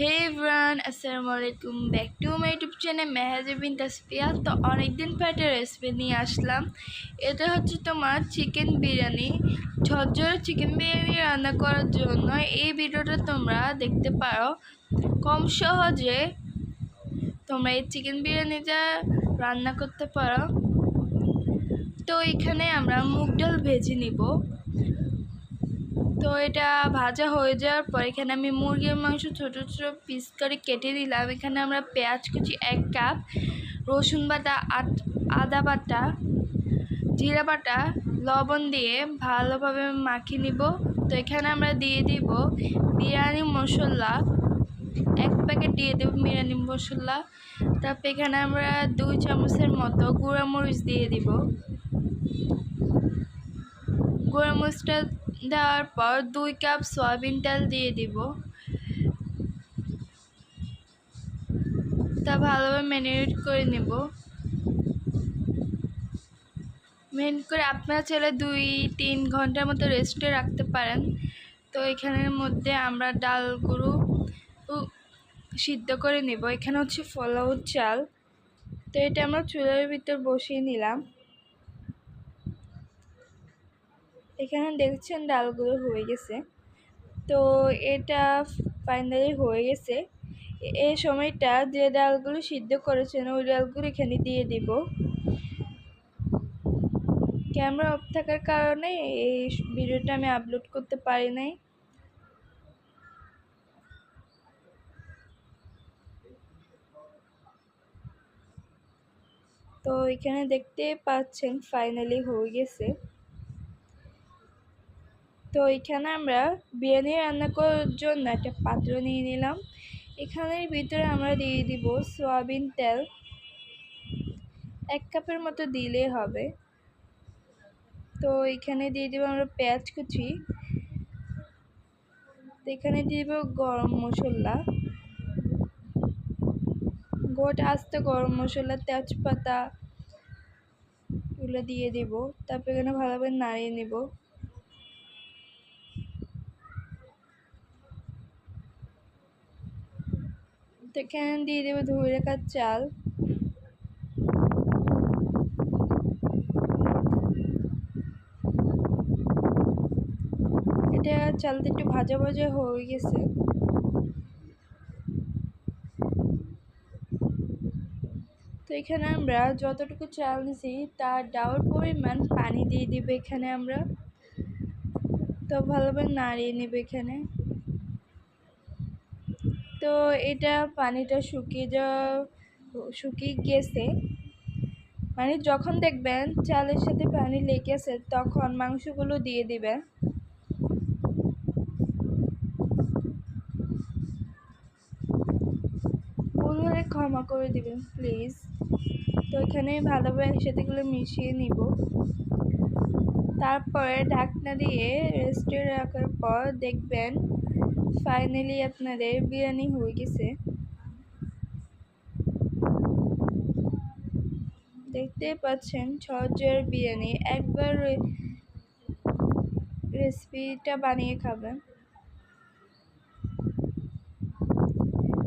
হে everyone আসসালামু আলাইকুম back to my YouTube channel Mehjabin Tasfia তো অনেকদিন পর একটা রেসিপি নিয়ে আসলাম এটা হচ্ছে তোমার চিকেন বিরিয়ানি। ঝরঝরে চিকেন বিরিয়ানি রান্না করার জন্য এই ভিডিওটা তোমরা দেখতে পারো। কম সহজে তোমরা এই চিকেন বিরিয়ানিটা রান্না করতে পারো। তো এখানে আমরা মুগ ডাল ভেজে নিব। তো এটা ভাজা হয়ে যাওয়ার পর এখানে আমি মুরগির মাংস ছোটো ছোটো পিস করে কেটে দিলাম। এখানে আমরা পেঁয়াজ কুচি এক কাপ রসুন বাটা আদা বাটা, জিরা বাটা, লবণ দিয়ে ভালোভাবে মাখিয়ে নিব। তো এখানে আমরা দিয়ে দিব বিরিয়ানি মশলা। এক প্যাকেট দিয়ে দেব বিরিয়ানি মশলা। তারপর এখানে আমরা দুই চামচের মতো গুঁড়ামরিচ দিয়ে দিব। গুঁড়ামরিচটা দেওয়ার পর দুই কাপ সয়াবিন তেল দিয়ে দিব। তা ভালোভাবে ম্যারিনেট করে নেব। মেন করে আপনারা চাইলে দুই, তিন ঘণ্টার মতো রেস্টে রাখতে পারেন। তো এখানের মধ্যে আমরা ডালগুলো সিদ্ধ করে নেব। এখানে হচ্ছে ফলাউ চাল। তো এটা আমরা চুলের ভিতর বসিয়ে নিলাম। এখানে দেখছেন ডালগুলো হয়ে গেছে। তো এটা ফাইনালি হয়ে গেছে। এই সময়টা যে ডালগুলো সিদ্ধ করেছেন, ওই ডালগুলো এখানে দিয়ে দিব। ক্যামেরা অফ থাকার কারণে এই ভিডিওটা আমি আপলোড করতে পারি নাই। তো এখানে দেখতে পাচ্ছেন ফাইনালি হয়ে গেছে। তো এখানে আমরা বিরিয়ানি রান্না করার জন্য একটা পাত্র নিয়ে নিলাম। এখানের ভিতরে আমরা দিয়ে দিব সয়াবিন তেল। এক কাপের মতো দিলেই হবে। তো এখানে দিয়ে দিব আমরা পেঁয়াজ কুচি। তো এখানে দিয়ে দিব গরম মশলা। গোটা আস্ত গরম মশলা, তেজপাতা, এগুলো দিয়ে দিব। তারপর এখানে ভালোভাবে নাড়িয়ে নেব। তো এখানে দিয়ে দেবো, ধুয়ে রাখার চাল। এটা চালটা একটু ভাজা ভাজা হয়ে গেছে। তো এখানে আমরা যতটুকু চাল নিছি তার ডাউর পরিমাণ পানি দিয়ে দিব এখানে আমরা। তো ভালোভাবে নাড়িয়ে নেবে এখানে। তো এটা পানিটা শুকিয়ে যাওয়া, শুকিয়ে গেছে। মানে যখন দেখবেন চালের সাথে পানি লেগেছে তখন মাংসগুলো দিয়ে দিবেন। ভুল ক্ষমা করে দিবেন, প্লিজ। তো এখানে ভালোভাবে একসাথেগুলো মিশিয়ে নিব। তারপরে ঢাকনা দিয়ে রেস্টে রাখার পর দেখবেন ফাইনালি আপনাদের বিরিয়ানি হয়ে গেছে। দেখতে পাচ্ছেন ছজের বিরিয়ানি। একবার রেসিপিটা বানিয়ে খাবেন।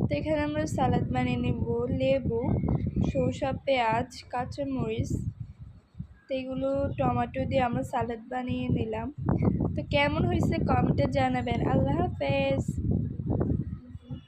তো এখানে আমরা সালাদ বানিয়ে নেব, লেবু, সরষা, পেঁয়াজ, কাঁচামরিচ। তো এগুলো টমেটো দিয়ে আমরা সালাদ বানিয়ে নিলাম। তো কেমন হয়েছে কমেন্টে জানাবেন। আল্লাহ হাফেজ।